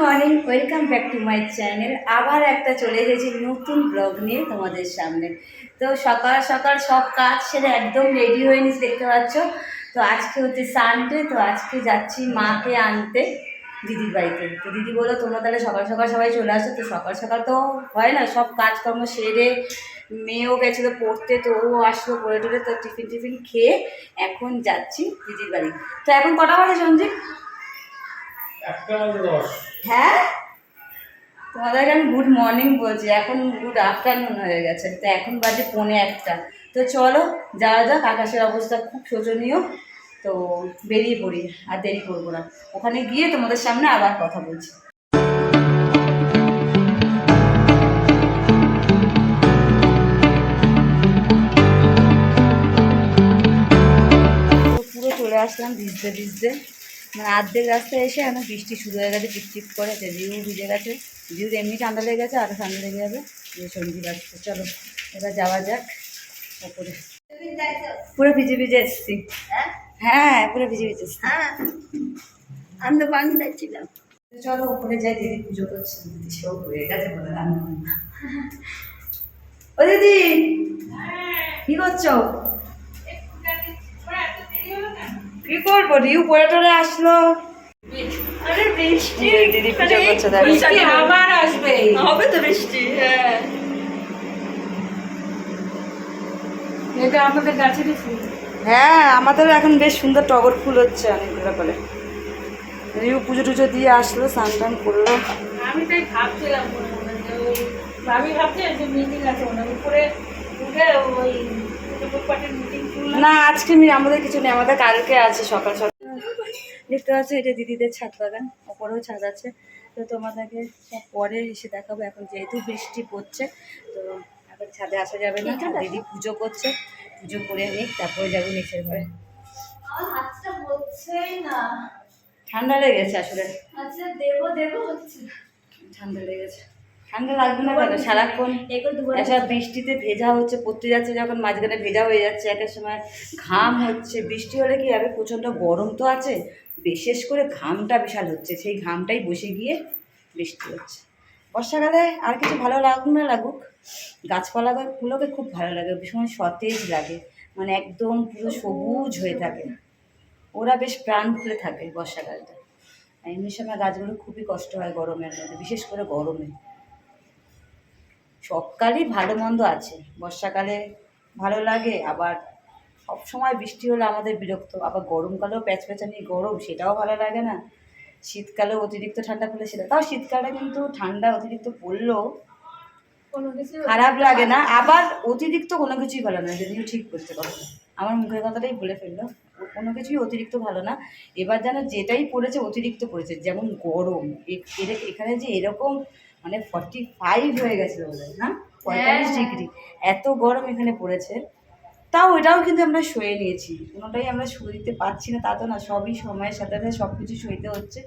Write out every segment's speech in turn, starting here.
Morning, welcome back to my channel. আবার একটা চলে এসেছি নতুন ব্লগ নিয়ে তোমাদের সামনে। তো সকাল সকাল সব কাজ সেরে একদম রেডি হয়ে নিয়েছি, দেখতে পাচ্ছ? তো আজকে হচ্ছে সানডে তো আজকে যাচ্ছি মাকে আনতে দিদির বাড়িতে। তো দিদি বলল, তোমরা তাহলে সকাল সকাল সবাই চলে আসো। তো সকাল সকাল তো হয় না, সব কাজকর্ম সেরে মেয়েও গেছিল পড়তে, তো ও আসলো পড়ে টড়ে, তো টিফিন টিফিন খেয়ে এখন যাচ্ছি দিদির বাড়ি। তো এখন কটা বাজে দশ। হ্যাঁ? তোমাদেরকে আমি গুড মর্নিং বলছি। এখন গুড আফটারনুন হয়ে গেছে। তো এখন বাজে পৌনে একটা। তো চলো, যাওয়া যাক। আকাশের অবস্থা খুব শোচনীয়। তো বেরিয়ে পড়ি, আর দেরি করব না। ওখানে গিয়ে তোমাদের সামনে আবার কথা বলছি। পুরো চলে আসলাম ভিজতে ভিজতে। মানে আর্ধেক রাস্তায় এসে এখন বৃষ্টি শুরু হয়ে গেছে টিপটিপ করে যে রিউ ভিজে গেছে। রিউর এমনি ঠান্ডা লেগে গেছে আরও ঠান্ডা লেগে যাবে। যে সন্ধি লাগছে চলো এবার যাওয়া যাক ওপরে। পুরো ভিজে ভিজে এসছি। হ্যাঁ? পুরো ভিজে ভিজে এসছি। হ্যাঁ আমি তো পানি যাচ্ছিলাম চলো ওপরে যাই দিদি পুজো করছে। দিদি সব হয়ে গেছে বলে রান্না ও দিদি কি করছ? কি করব? রিউ পরে টরে আসলো। আরে বৃষ্টি। দিদি পুজো করছে দেখো। বৃষ্টি আবার আসবে। হবে তো বৃষ্টি হ্যাঁ। এটা আমাদের গাছেরই ফুল। হ্যাঁ আমাদের এখন বেশ সুন্দর টগর ফুল হচ্ছে অনেকগুলো করে। রিউ পুজো টুজো দিয়ে আসলো স্নান টান করল। আমি তাই ভাবছিলাম আমি ভাবছি যে মিটিং আছে হয়। উপরে উঠে ওই পার্টির মিটিং শুনলাম না আজকে আমি আমাদের কিছু নেই আমাদের কালকে আছে সকাল সকাল। দেখতে পাচ্ছ এটা দিদিদের ছাদ বাগান ওপরেও ছাদ আছে। তো তোমাদেরকে সব পরে এসে দেখাবো এখন যেহেতু বৃষ্টি পড়ছে তো এখন ছাদে আসা যাবে না। দিদি পুজো করছে পুজো করে নিক তারপরে যাব নিচের ঘরে। ঠান্ডা লেগেছে আসলে। আচ্ছা দেবো দেবো হচ্ছে। ঠান্ডা লেগেছে। ঠান্ডা লাগবে না কেন? সারাক্ষণ এসব বৃষ্টিতে ভেজা হচ্ছে পড়তে যাচ্ছে যখন মাঝখানে ভেজা হয়ে যাচ্ছে একের সময় ঘাম হচ্ছে। বৃষ্টি হলে কি হবে? প্রচণ্ড গরম তো আছে। বিশেষ করে ঘামটা বিশাল হচ্ছে। সেই ঘামটাই বসে গিয়ে বৃষ্টি হচ্ছে। বর্ষাকালে আর কিছু ভালো লাগুক না লাগুক গাছপালাগুলোকে খুব ভালো লাগে ভীষণ সতেজ লাগে। মানে একদম পুরো সবুজ হয়ে থাকে। ওরা বেশ প্রাণ খুলে থাকে বর্ষাকালটা। এমনি সময় গাছগুলো খুবই কষ্ট হয় গরমের মধ্যে বিশেষ করে গরমে। সবকালই ভালো মন্দ আছে। বর্ষাকালে ভালো লাগে আবার সব সময় বৃষ্টি হলে আমাদের বিরক্ত। আবার গরমকালেও প্যাচপ্যাচানি গরম সেটাও ভালো লাগে না। শীতকালেও অতিরিক্ত ঠান্ডা পড়লে সেটা তাও শীতকালে কিন্তু ঠান্ডা অতিরিক্ত পড়লেও কোনো কিছু খারাপ লাগে না। আবার অতিরিক্ত কোনো কিছুই ভালো না যদিও ঠিক করতে পারো আমার মুখের কথাটাই বলে ফেলল কোনো কিছুই অতিরিক্ত ভালো না। এবার যেন যেটাই পড়েছে অতিরিক্ত পড়েছে যেমন গরম এখানে যে এরকম মানে ফর্টি ফাইভ হয়ে গেছিল বোধ না? পঁয়তাল্লিশ হ্যাঁ। ডিগ্রি এত গরম এখানে পড়েছে। তাও এটাও কিন্তু আমরা সয়ে নিয়েছি। কোনোটাই আমরা সইতে পারছি না তা তো না সবই সময়ের সাথে সাথে সব কিছু সইতে হচ্ছে।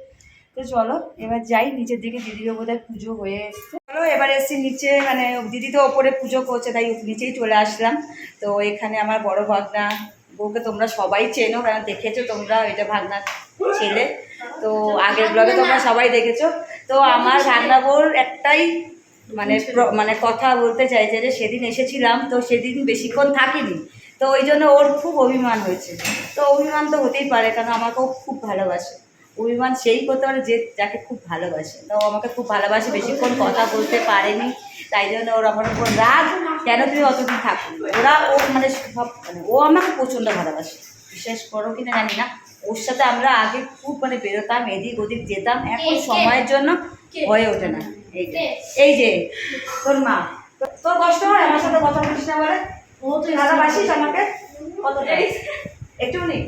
তো চলো এবার যাই নিচের দিকে দিদিরও বোধহয় পুজো হয়ে এসছে। চলো এবার এসছি নিচে মানে দিদি তো ওপরে পুজো করছে তাই নিচেই চলে আসলাম। তো এখানে আমার বড় ভাগনা বউকে তোমরা সবাই চেনো কারণ দেখেছ তোমরা এটা ভাগনা ছেলে। তো আগের ব্লগে তোমরা সবাই দেখেছ। তো আমার ভাগনা বউর একটাই মানে মানে কথা বলতে চাইছে যে সেদিন এসেছিলাম তো সেদিন বেশিক্ষণ থাকিনি। তো ওই জন্য ওর খুব অভিমান হয়েছে। তো অভিমান তো হতেই পারে কারণ আমাকেও খুব ভালোবাসে। অভিমান সেই করতে পারে যে যাকে খুব ভালোবাসে। তো ও আমাকে খুব ভালোবাসে বেশিক্ষণ কথা বলতে পারেনি। তাই জন্য ওর আমার উপর রাগ। কেন তুমি অতদিন থাকো? ওরা ও মানে সব মানে ও আমাকে প্রচণ্ড ভালোবাসে। বিশ্বাস করো কিনা জানি না। ওর সাথে আমরা আগে খুব মানে বেরোতাম এদিক ওদিক যেতাম। এখন সময়ের জন্য হয়ে ওঠে না। এই যে এই যে তোর মা। তো- তোর কষ্ট হয় আমার সাথে কথা বলিস না বলে? ও তো ভালোবাসিস আমাকে? কতটা? একটু নেই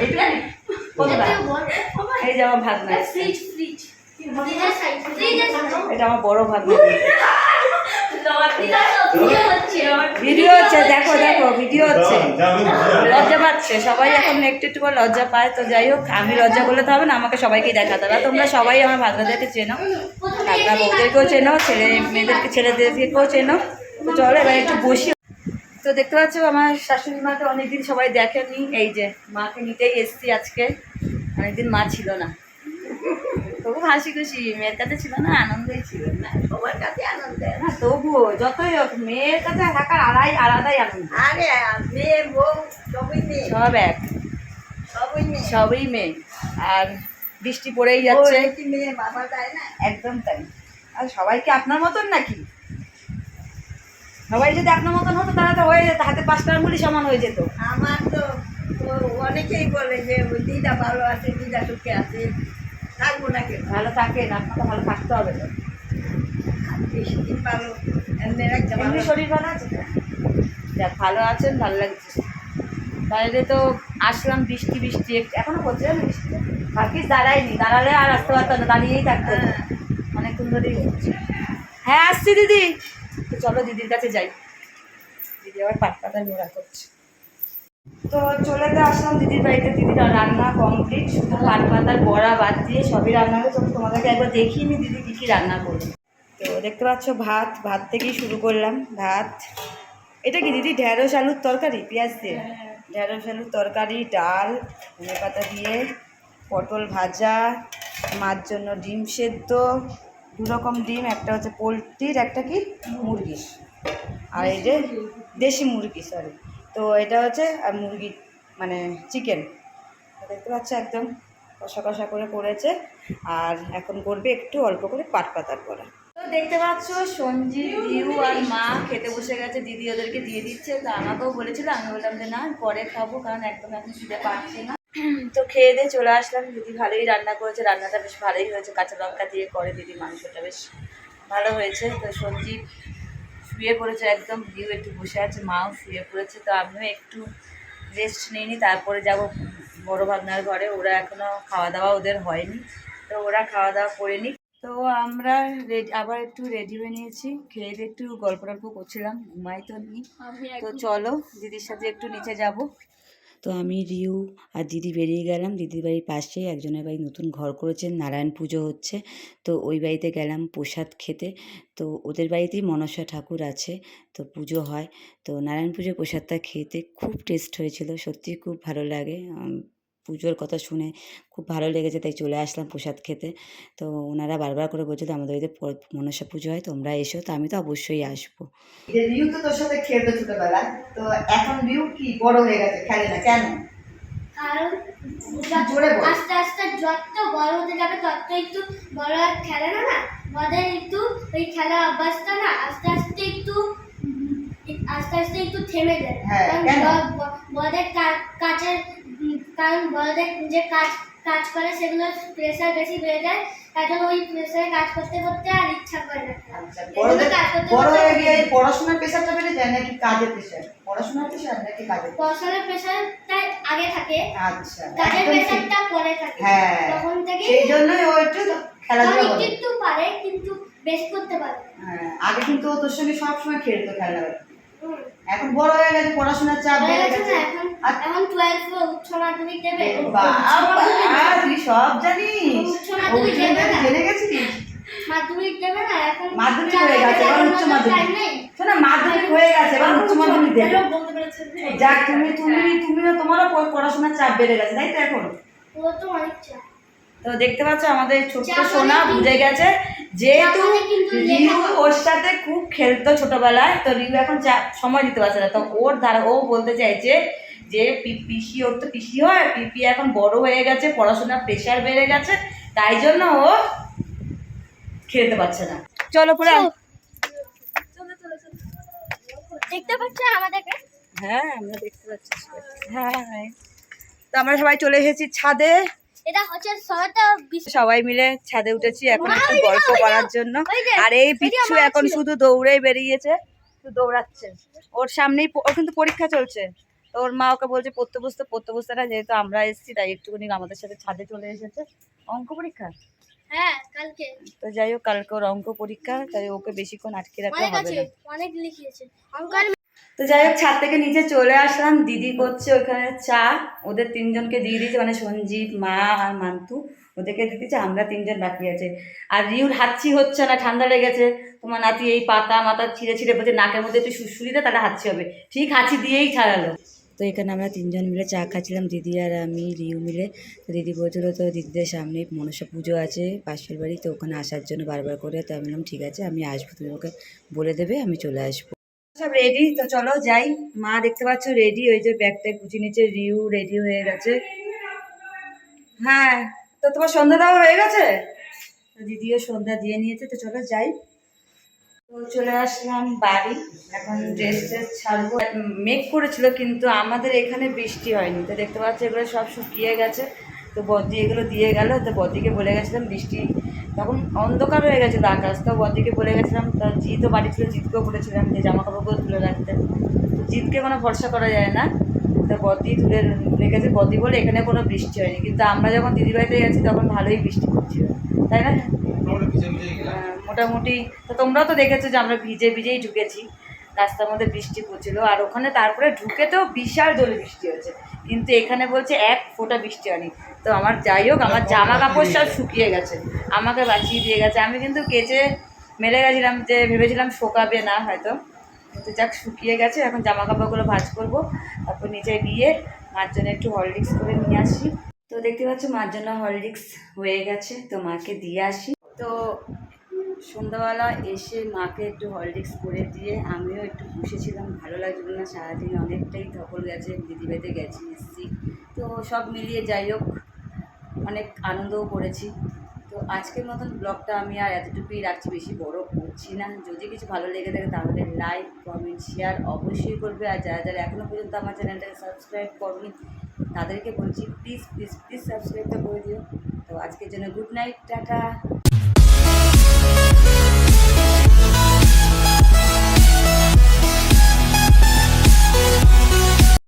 একটু নেই কতটা? এই যে আমার ফ্রিজ ফ্রিজ এটা আমার বড় ভাগনা। ভিডিও হচ্ছে, দেখো দেখো, ভিডিও হচ্ছে। লজ্জা পাচ্ছে, সবাই এখন একটু একটু করে লজ্জা পায়, তো যাই হোক, আমি লজ্জা করলে তো হবে না, আমাকে সবাইকেই দেখাতে হবে। তোমরা সবাই আমার ভাগনাদেরকে চেনো ভাগনা বউদেরকেও চেনো, ছেলে মেয়েদেরকে, ছেলেদেরকেও চেনো। তো চলো, এবার একটু বসি। তো দেখতে পাচ্ছ, আমার শাশুড়ি মাকে অনেকদিন সবাই দেখেনি, এই যে মাকে নিতেই এসছি আজকে। অনেকদিন মা ছিল না। তবু হাসি খুশি মেয়ের কাছে ছিল না আনন্দই ছিল না। সবার কাছে আনন্দ। না তবুও যতই হোক মেয়ের কাছে থাকার আলাদাই আলাদাই আনন্দ। আরে মেয়ে বউ সবই মেয়ে। সব এক। সবই মেয়ে। সবই মেয়ে। আর বৃষ্টি পড়েই যাচ্ছে। মেয়ে বাবা যায় না? একদম তাই। আর সবাই কি আপনার মতন নাকি? সবাই যদি আপনার মতন হতো তাহলে তো হয়ে যেত হাতে পাঁচটা আঙ্গুলি সমান হয়ে যেত। আমার তো অনেকেই বলে যে ওই দিদা ভালো আছে দিদা সুখে আছে। থাকব না কেন? ভালো থাকে না আপনাকে ভালো থাকতে হবে। তো বেশি দিন ভালো এমনি শরীর ভালো আছে যাক ভালো আছেন ভালো লাগছে। বাইরে তো আসলাম বৃষ্টি বৃষ্টি এখনও পড়ছে না বৃষ্টি? ভাগ্যিস দাঁড়ায়নি দাঁড়ালে আর আসতে পারতাম না দাঁড়িয়েই থাকতে। হ্যাঁ। অনেকক্ষণ ধরেই হচ্ছে। হ্যাঁ আসছি দিদি। তো চলো দিদির কাছে যাই। দিদি আবার পাট পাতা নোড়া করছে। তো চলে তো আসলাম দিদির বাড়িতে। দিদির রান্না কমপ্লিট শুধু পাট পাতার বড়া বাদ দিয়ে সবই রান্না হয়েছে তোমাদেরকে একবার দেখিয়ে নি দিদি কী কী রান্না করল তো দেখতে পাচ্ছ ভাত ভাত থেকেই শুরু করলাম। ভাত এটা কি দিদি ঢেঁড়স আলুর তরকারি পেঁয়াজ দিয়ে? ঢেঁড়স আলুর তরকারি ডাল ধনে পাতা দিয়ে পটল ভাজা মার জন্য ডিম সেদ্ধ দু রকম ডিম একটা হচ্ছে পোলট্রির একটা কি? মুরগির। আর এই যে দেশি মুরগি সরি তো এটা হচ্ছে মুরগি মানে চিকেন দেখতে পাচ্ছ একদম কষা কষা করে করেছে, আর এখন করবে একটু অল্প করে পাট পাতার করা তো দেখতে পাচ্ছ, সঞ্জীব দিউ আর মা খেতে বসে গেছে, দিদি ওদেরকে দিয়ে দিচ্ছে, তো আমাকেও বলেছিল, আমি বললাম যে না পরে খাব, কারণ একদম এখন শুতে পারছি না। তো খেয়ে দিয়ে চলে আসলাম, দিদি ভালোই রান্না করেছে, রান্নাটা বেশ ভালোই হয়েছে, কাঁচা লঙ্কা দিয়ে করে দিদি মাংসটা বেশ ভালো হয়েছে। তো সঞ্জীব শুয়ে পড়েছে একদম ভিউ একটু বসে আছে মাও শুয়ে পড়েছে তো আমিও একটু রেস্ট নিইনি তারপরে যাব বড় ভাগনার ঘরে ওরা এখনও খাওয়া দাওয়া ওদের হয়নি তো ওরা খাওয়া দাওয়া করে নি তো আমরা রেডি আবার একটু রেডি হয়ে নিয়েছি খেয়ে দিয়ে একটু গল্প টল্প করছিলাম ঘুমাই তো নি। তো চলো দিদির সাথে একটু নিচে যাব। তো আমি রিউ আর দিদি বেরিয়ে গেলাম। দিদির বাড়ির পাশেই একজনের বাড়ি নতুন ঘর করেছেন, নারায়ণ পুজো হচ্ছে। তো ওই বাড়িতে গেলাম প্রসাদ খেতে। তো ওদের বাড়িতেই মনসা ঠাকুর আছে, তো পুজো হয়। তো নারায়ণ পুজোর প্রসাদটা খেতে খুব টেস্ট হয়েছিল সত্যি খুব ভালো লাগে। পুজোর কথা শুনে খুব ভালো লেগেছে তাই চলে আসলাম প্রসাদ খেতে। তো ওনারা বারবার করে বলছিল আমাদের বাড়িতে মনসা পুজো হয় তোমরা এসো তো আমি তো অবশ্যই আসব। রিউ তো তোর সাথে খেলতো ছোটবেলায় তো এখন রিউ কি বড় হয়ে গেছে খেলে না কেন? কারণ আস্তে আস্তে যত বড় হতে যাবে তত একটু বড় আর খেলে না না? ওদের একটু ওই খেলা অভ্যাসটা না আস্তে আস্তে একটু আস্তে আস্তে একটু থেমে যায়। হ্যাঁ, কারণ কেন? ব- ব- বড়দের কা- কাজের উম, কারণ বড়দের যে কাজ কাজ করে সেগুলো প্রেশার বেশি বেড়ে যায় তার জন্য ওই প্রেশারে কাজ করতে করতে আর ইচ্ছা করে না। আচ্ছা বড় হয়ে গিয়ে পড়াশোনার প্রেশারটা বেড়ে যায় নাকি কাজের প্রেশার পড়াশোনার প্রেশার নাকি কাজের পড়াশোনার প্রেশারটা আগে থাকে। আচ্ছা কাজের প্রেশারটা পরে থাকে। হ্যাঁ তখন থেকে সেই জন্যই ও একটু খেলাধুলা করে। একটু পারে কিন্তু বেশি করতে পারে। হ্যাঁ আগে কিন্তু ও তোর সঙ্গে সবসময় খেলতো খেলা হুম। এখন বড় হয়ে গেছে পড়াশোনার চাপ বেড়ে গেছে না এখন আর এখন টুয়েলভ উচ্চ মাধ্যমিক দেবে। বাবা তুই সব জানিস? উচ্চ মাধ্যমিক দেবে না। জেনে গেছিস? মাধ্যমিক দেবে না এখন মাধ্যমিক হয়ে গেছে এবার উচ্চ মাধ্যমিক। শোনা মাধ্যমিক হয়ে গেছে এবার উচ্চ মাধ্যমিক দেবে যাক তুমি তুমি তুমিও তোমারও পড়- পড়াশোনার চাপ বেড়ে গেছে তাই তো এখন? তো অনেক চাপ। তো দেখতে পাচ্ছ আমাদের ছোট্ট সোনা বুঝে গেছে। যেহেতু রিউ ওর সাথে খুব খেলতো ছোটবেলায় তো রিউ এখন সময় দিতে পারছে না। তো ওর দ্বারা ও বলতে চাইছে যে পিসি ওর তো পিসি হয় পিপি এখন বড় হয়ে গেছে পড়াশোনার প্রেশার বেড়ে গেছে তাই জন্য ও খেলতে পারছে না। চলো পুরো দেখতে পাচ্ছ আমাদেরকে? হ্যাঁ আমরা দেখতে পাচ্ছি। হ্যাঁ হ্যাঁ। তো আমরা সবাই চলে এসেছি ছাদে। এটা হচ্ছে সবাই মিলে ছাদে উঠেছি এখন একটু গল্প করার জন্য। আর এই পিচ্ছু এখন শুধু দৌড়েই বেরিয়েছে দৌড়াচ্ছে। ওর সামনেই ওর কিন্তু পরীক্ষা চলছে। তো ওর মা ওকে বলছে পড়তে বসতে পড়তে বসতে না যেহেতু আমরা এসেছি তাই একটুখানি আমাদের সাথে ছাদে চলে এসেছে। অঙ্ক পরীক্ষা? হ্যাঁ কালকে। তো যাই হোক কালকে ওর অঙ্ক পরীক্ষা তাই ওকে বেশিক্ষণ আটকে অনেক হবে না। অনেক লিখিয়েছে। তো যাই হোক, ছাদ থেকে নিচে চলে আসলাম। দিদি করছে ওখানে চা। ওদের তিনজনকে দিয়ে দিয়েছে মানে সঞ্জীব, মা আর মান্তু ওদেরকে দিয়ে আমরা তিনজন বাকি আছে। আর রিউর হাঁচি হচ্ছে না, ঠান্ডা লেগেছে। তোমার নাতি এই পাতা মাথা ছিঁড়ে ছিঁড়ে বলছে, নাকের মধ্যে একটু সুসুরি দে, তাহলে হাঁচি হবে। ঠিক হাঁচি দিয়েই ছাড়ালো। তো এখানে আমরা তিনজন মিলে চা খাচ্ছিলাম, দিদি আর আমি, রিউ মিলে। তো দিদি বলছিল, তো দিদিদের সামনে মনসা পুজো আছে, পাশের বাড়ি, তো ওখানে আসার জন্য বারবার করে। তো আমি বললাম, ঠিক আছে, আমি আসব, তুমি ওকে বলে দেবে, আমি চলে আসব। সব রেডি তো চলো যাই। মা দেখতে পাচ্ছ রেডি ওই যে ব্যাগটা গুছিয়ে নিচে রিউ রেডি হয়ে গেছে। হ্যাঁ তো তোমার সন্ধ্যা দেওয়া হয়ে গেছে? দিদিও সন্ধ্যা দিয়ে নিয়েছে, তো চলো যাই। তো চলে আসলাম বাড়ি। এখন ড্রেস ট্রেস ছাড়বো। মেঘ করেছিল, কিন্তু আমাদের এখানে বৃষ্টি হয়নি। তো দেখতে পাচ্ছি, এগুলো সব শুকিয়ে গেছে। তো বদি এগুলো দিয়ে গেল। তো বদিকে বলে গেছিলাম, বৃষ্টি তখন অন্ধকার হয়ে গেছিল আকাশ। তো বদিকে বলে গেছিলাম তো জিতও বাড়ি ছিল জিতকেও বলেছিলাম যে জামা কাপড়গুলো তুলে রাখতে। তো জিতকে কোনো ভরসা করা যায় না। তো বদি তুলে রেখেছে বদি বলে এখানে কোনো বৃষ্টি হয়নি। কিন্তু আমরা যখন দিদিবাড়িতে গেছি তখন ভালোই বৃষ্টি পড়ছিল তাই না? মোটামুটি। তো তোমরাও তো দেখেছ যে আমরা ভিজে ভিজেই ঢুকেছি। রাস্তার মধ্যে বৃষ্টি পড়ছিল, আর ওখানে তারপরে ঢুকে তো বিশাল জোরে বৃষ্টি হয়েছে। কিন্তু এখানে বলছে এক ফোঁটা বৃষ্টি হয়নি। তো আমার যাই হোক, আমার জামা কাপড় সব শুকিয়ে গেছে, আমাকে বাঁচিয়ে দিয়ে গেছে। আমি কিন্তু কেচে মেলে গেছিলাম, যে ভেবেছিলাম শোকাবে না হয়তো। কিন্তু যাক, শুকিয়ে গেছে। এখন জামা কাপড়গুলো ভাজ করব, তারপর নিচে গিয়ে মার জন্য একটু হরলিক্স করে নিয়ে আসি। তো দেখতে পাচ্ছ মার জন্য হরলিক্স হয়ে গেছে, তো মাকে দিয়ে আসি। তো সন্ধ্যাবেলা এসে মাকে একটু হরলিক্স করে দিয়ে আমিও একটু বসেছিলাম, ভালো লাগছিল না, সারাদিন অনেকটাই ধকল গেছে দিদিবাড়িতে গেছি, এসেছি। তো সব মিলিয়ে যাই হোক, অনেক আনন্দও করেছি। তো আজকের মতন ব্লগটা আমি আর এতটুকুই রাখছি, বেশি বড় করছি না। যদি কিছু ভালো লেগে থাকে তাহলে লাইক, কমেন্ট, শেয়ার অবশ্যই করবে। আর যারা যারা এখনও পর্যন্ত আমার চ্যানেলটাকে সাবস্ক্রাইব করনি, তাদেরকে বলছি প্লিজ প্লিজ প্লিজ সাবস্ক্রাইবটা করে দিও। তো আজকের জন্য গুড নাইট টাটা।